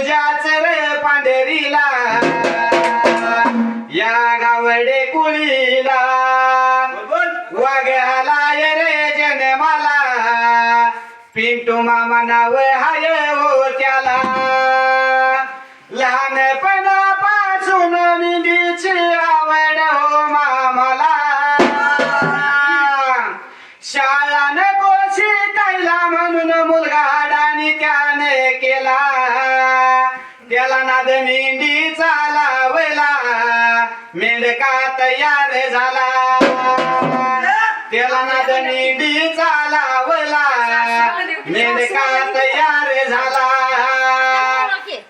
तुझ्याच रे पांढरीला या गावडे कुळीला वाघ्याला रे जन्माला पिंटू मामा नाव हाय हो त्याला. त्याला नाद मेंढीचा लावला मेंढका तयार झाला? त्याला नाद मेंढीचा लावला मेंढका तयार झाला?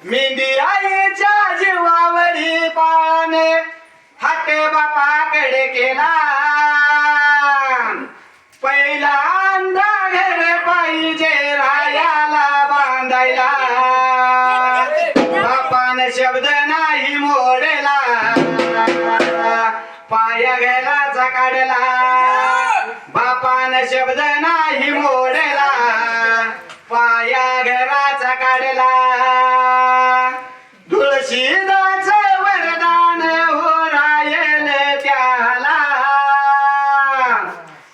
मेंढी आईच्या जीवावरी पाने हात बापाकडे केला. मन शब्द नाही मोडला. पाया घराचा काढला बापान शब्द नाही मोडला. पाया घराचा काढला तुळशीदाच वरदान हो रायल त्याला.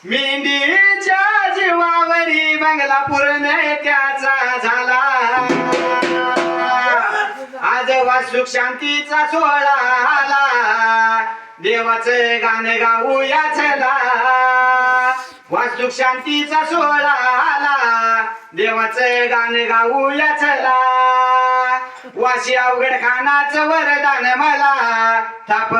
मेंढीच्या जीवावरी बंगला पूर्ण त्या सुख शांतीचा सोहळा आला. देवाचे गाणे गाऊया चला. वास्तुक शांतीचा सोहळा आला. देवाचे गाणे गाऊया चला. वाशी अवघड खानाचं वरदान मला. थाप